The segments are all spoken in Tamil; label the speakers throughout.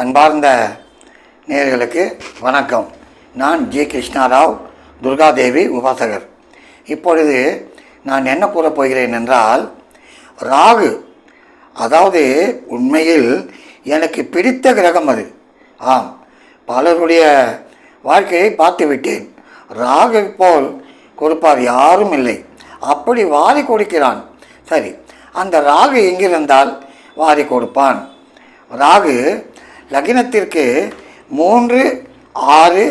Speaker 1: அன்பார்ந்த நேர்களுக்கு வணக்கம். நான் ஜி கிருஷ்ணாராவ் துர்காதேவி உபாசகர். இப்பொழுது நான் என்ன கூறப் போகிறேன் என்றால் ராகு அதாவது உண்மையில் எனக்கு பிடித்த கிரகம் அது. ஆம் பலருடைய வாழ்க்கையை பார்த்து விட்டேன் ராகு போல் கொடுப்பார் யாரும் இல்லை. அப்படி வாரி கொடுக்கிறான். சரி அந்த ராகு எங்கிருந்தால் வாரி கொடுப்பான். ராகு லக்னத்திற்கு மூன்று ஆறு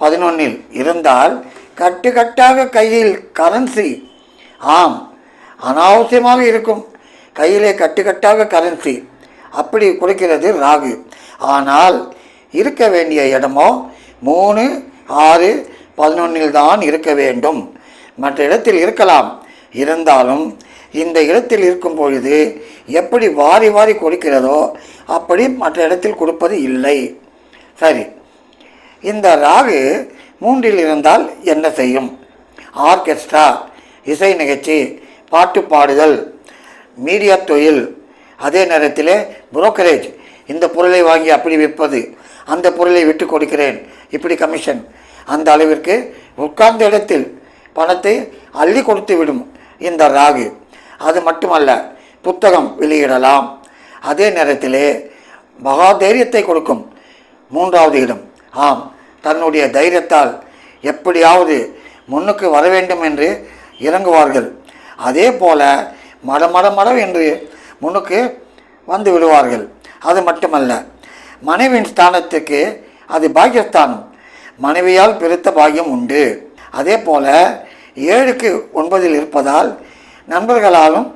Speaker 1: பதினொன்னில் இருந்தால் கட்டுக்கட்டாக கையில் கரன்சி ஆம் அனாவசியமாக இருக்கும். கையிலே கட்டுக்கட்டாக கரன்சி அப்படி கொடுக்கிறது ராகு. ஆனால் இருக்க வேண்டிய இடமோ மூணு ஆறு பதினொன்றில் தான் இருக்க வேண்டும். மற்ற இடத்தில் இருக்கலாம். இருந்தாலும் இந்த இடத்தில் இருக்கும் பொழுது எப்படி வாரி வாரி கொடுக்கிறதோ அப்படி மற்ற இடத்தில் கொடுப்பது இல்லை. சரி. இந்த ராகு மூன்றில் இருந்தால் என்ன செய்யும்? ஆர்கெஸ்ட்ரா இசை நிகழ்ச்சி பாட்டு பாடுதல் மீடியா தொழில் அதே நேரத்தில் புரோக்கரேஜ். இந்த பொருளை வாங்கி அப்படி விற்பது அந்த பொருளை விட்டு கொடுக்கிறேன் இப்படி கமிஷன். அந்த அளவிற்கு உட்கார்ந்த இடத்தில் பணத்தை அள்ளி கொடுத்து விடும் இந்த ராகு. அது மட்டுமல்ல புத்தகம் வெளியிடலாம். அதே நேரத்திலே மகா தைரியத்தை கொடுக்கும் மூன்றாவது இடம். ஆம் தன்னுடைய தைரியத்தால் எப்படியாவது முன்னுக்கு வர வேண்டும் என்று இறங்குவார்கள். அதே போல மட மட மடம் என்று முன்னுக்கு வந்து விடுவார்கள். அது மட்டுமல்ல மனைவியின் ஸ்தானத்துக்கு அது பாக்கியஸ்தானம். மனைவியால் பெருத்த பாக்கியம் உண்டு. அதே போல ஏழுக்கு ஒன்பதில் இருப்பதால் நண்பர்களாலும்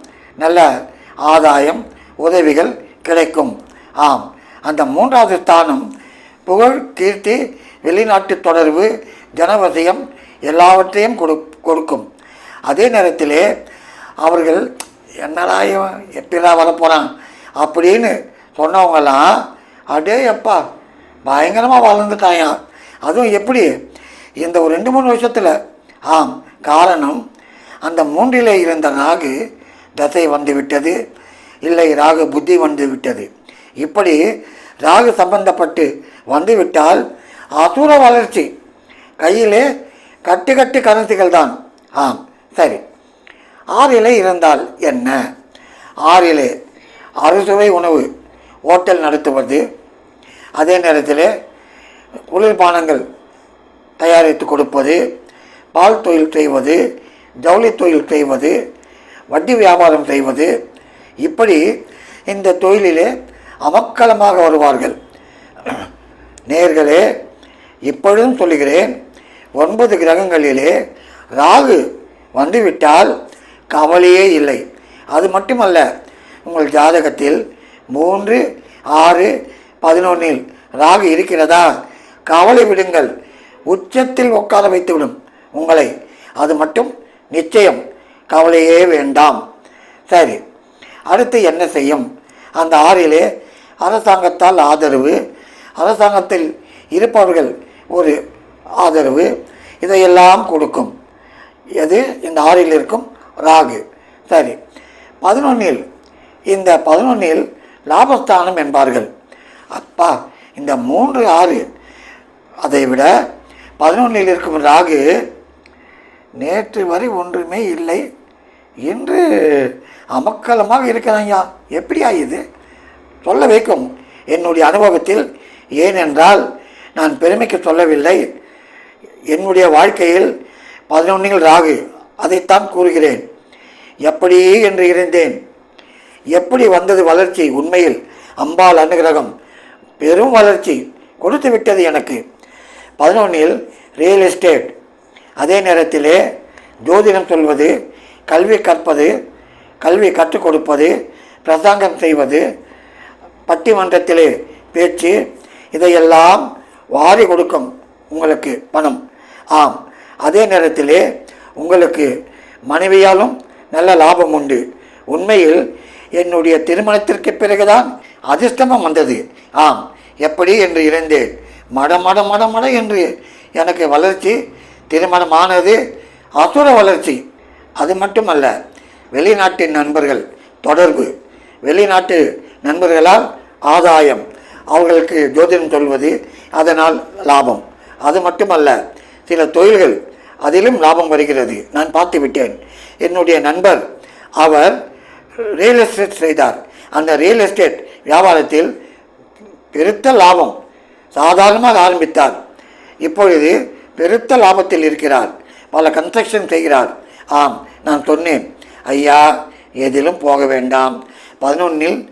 Speaker 1: நல்ல ஆதாயம் உதவிகள் கிடைக்கும். ஆம் அந்த மூன்றாவது ஸ்தானம் புகழ் கீர்த்தி வெளிநாட்டு தொடர்பு ஜனவசியம் எல்லாவற்றையும் கொடு கொடுக்கும். அதே நேரத்திலே அவர்கள் என்னடா இவன் வரப்போகிறான் அப்படின்னு சொன்னவங்கெல்லாம் அடே எப்பா பயங்கரமாக வளர்ந்துட்டாயா? அதுவும் எப்படி? இந்த ஒரு ரெண்டு மூணு வருஷத்தில் ஆம் காரணம் அந்த மூன்றிலே இருந்த நாகு தசை வந்துவிட்டது இல்லை ராகு புத்தி வந்து விட்டது இப்படி ராகு சம்பந்தப்பட்டு வந்துவிட்டால் அசுர வளர்ச்சி. கையிலே கட்டு கட்டு கரன்சிகள் தான். ஆம் சரி. ஆறிலே இருந்தால் என்ன? ஆறிலே அறுசுவை உணவு ஹோட்டல் நடத்துவது. அதே நேரத்தில் குளிர்பானங்கள் தயாரித்து கொடுப்பது. பால் தொழில் செய்வது. ஜவுளி தொழில் செய்வது வட்டி வியாபாரம் செய்வது இப்படி இந்த தொழிலிலே அமக்கலமாக வருவார்கள். நேர்களே இப்பொழுதும் சொல்லுகிறேன் ஒன்பது கிரகங்களிலே ராகு வந்துவிட்டால் கவலையே இல்லை. அது மட்டுமல்ல உங்கள் ஜாதகத்தில் மூன்று ஆறு பதினொன்றில் ராகு இருக்கிறதா? கவலை விடுங்கள். உச்சத்தில் உட்கார வைத்துவிடும் உங்களை. அது மட்டும் நிச்சயம் கவலையே வேண்டாம். சரி அடுத்து என்ன செய்யும்? அந்த ஆறிலே அரசாங்கத்தால் ஆதரவு அரசாங்கத்தில் இருப்பவர்கள் ஒரு ஆதரவு இதையெல்லாம் கொடுக்கும். எது? இந்த ஆறில் இருக்கும் ராகு. சரி பதினொன்றில் இந்த பதினொன்றில் லாபஸ்தானம் என்பார்கள். அப்பா இந்த மூன்று ஆறு அதை விட பதினொன்றில் இருக்கும் ராகு நேற்று வரை ஒன்றுமே இல்லை. இன்று அமக்கலமாக இருக்கிறாயா எப்படியா இது? சொல்ல வைக்கும். என்னுடைய அனுபவத்தில் ஏனென்றால் நான் பெருமைக்கு சொல்லவில்லை. என்னுடைய வாழ்க்கையில் பதினொன்றில் ராகு அதைத்தான் கூறுகிறேன். எப்படி என்று இருந்தேன். எப்படி வந்தது வளர்ச்சி? உண்மையில் அம்பாள் அனுகிரகம் பெரும் வளர்ச்சி கொடுத்து விட்டது எனக்கு. பதினொன்றில் ரியல் எஸ்டேட் அதே நேரத்திலே ஜோதிடம் சொல்வது கல்வி கற்பது கல்வி கற்றுக் கொடுப்பது பிரசாங்கம் செய்வது பட்டிமன்றத்திலே பேச்சு இதையெல்லாம் வாரி கொடுக்கும் உங்களுக்கு பணம். ஆம் அதே நேரத்திலே உங்களுக்கு மனைவியாலும் நல்ல லாபம் உண்டு. உண்மையில் என்னுடைய திருமணத்திற்கு பிறகுதான் அதிர்ஷ்டமும் வந்தது. ஆம் எப்படி என்று இருந்தேன் மட மட மட மட என்று எனக்கு வளர்ச்சி திருமணமானது அசுர வளர்ச்சி. அது மட்டுமல்ல வெளிநாட்டின் நண்பர்கள் தொடர்பு. வெளிநாட்டு நண்பர்களால் ஆதாயம். அவர்களுக்கு ஜோதிடம் சொல்வது அதனால் லாபம். அது மட்டுமல்ல சில தொழில்கள் அதிலும் லாபம் வருகிறது. நான் பார்த்து விட்டேன் என்னுடைய நண்பர் அவர் ரியல் எஸ்டேட் செய்தார். அந்த ரியல் எஸ்டேட் வியாபாரத்தில் பெருத்த லாபம். சாதாரணமாக ஆரம்பித்தார். இப்பொழுது பெருத்த லாபத்தில் இருக்கிறார் பல கன்ஸ்ட்ரக்ஷன் செய்கிறார் ஆம் நான் சொன்னேன். ஐயா எதிலும் போக வேண்டாம். பதினொன்னில்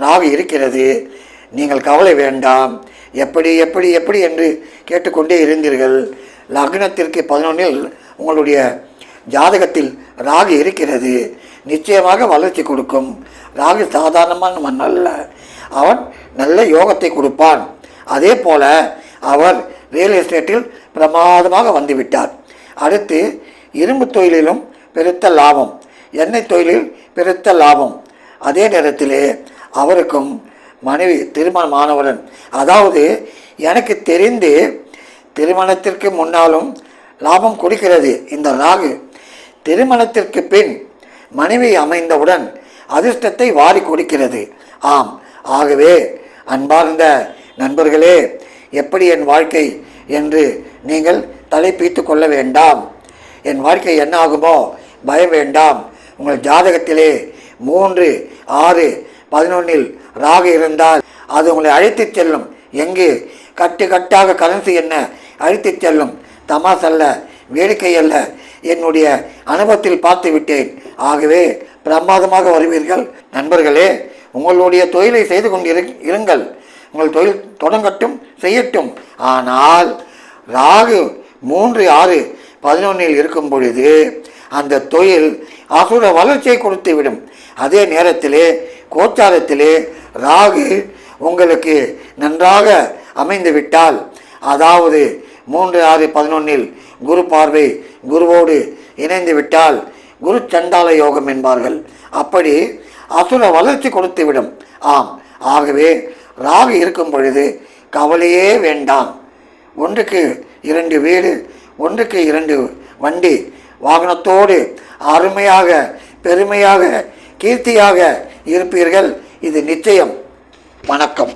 Speaker 1: ராகு இருக்கிறது. நீங்கள் கவலை வேண்டாம். எப்படி எப்படி எப்படி என்று கேட்டுக்கொண்டே இருந்தீர்கள். லக்னத்திற்கு பதினொன்னில் உங்களுடைய ஜாதகத்தில் ராகு இருக்கிறது. நிச்சயமாக வளர்ச்சி கொடுக்கும். ராகு சாதாரணமான மண் அல்ல. அவன் நல்ல யோகத்தை கொடுப்பான். அதே போல அவர் ரியல் எஸ்டேட்டில் பிரமாதமாக வந்துவிட்டார். அடுத்து இரும்பு தொழிலிலும் பெருத்த லாபம் எண்ணெய் தொழிலில் பெருத்த லாபம். அதே நேரத்திலே அவருக்கும் மனைவி திருமணமானவுடன் அதாவது எனக்கு தெரிந்து திருமணத்திற்கு முன்னாலும் லாபம் கொடுக்கிறது இந்த ராகு. திருமணத்திற்கு பின் மனைவி அமைந்தவுடன் அதிர்ஷ்டத்தை வாரி கொடுக்கிறது. ஆம் ஆகவே அன்பார்ந்த நண்பர்களே எப்படி என் வாழ்க்கை என்று நீங்கள் தலைப்பீத்து கொள்ள வேண்டாம். என் வாழ்க்கை என்ன ஆகுமோ பயம் வேண்டாம். உங்கள் ஜாதகத்திலே மூன்று ஆறு பதினொன்றில் ராகு இருந்தால் அது உங்களை அழைத்துச் செல்லும். எங்கு? கட்டு கட்டாக கரன்சி என்ன? அழைத்துச் செல்லும். தமாசல்ல வேடிக்கை அல்ல என்னுடைய அனுபவத்தில் பார்த்து விட்டேன். ஆகவே பிரமாதமாக வருவீர்கள். நண்பர்களே உங்களுடைய தொழிலை செய்து கொண்டு இரு- இருங்கள். உங்கள் தொழில் தொடங்கட்டும் செய்யட்டும். ஆனால் ராகு மூன்று ஆறு பதினொன்றில் இருக்கும் பொழுது அந்த தொழில் அசுர வளர்ச்சியை கொடுத்து விடும். அதே நேரத்திலே கோச்சாரத்திலே ராகு உங்களுக்கு நன்றாக அமைந்து விட்டால் அதாவது மூன்று ஆறு பதினொன்னில் குரு பார்வை குருவோடு இணைந்து விட்டால் குரு சண்டால யோகம் என்பார்கள். அப்படி அசுர வளர்ச்சி கொடுத்து விடும். ஆம். ஆகவே ராகு இருக்கும் பொழுது கவலையே வேண்டாம். ஒன்றுக்கு இரண்டு வீடு ஒன்றுக்கு இரண்டு வண்டி வாகனத்தோடு அருமையாக பெருமையாக கீர்த்தியாக இருப்பீர்கள். இது நிச்சயம். வணக்கம்.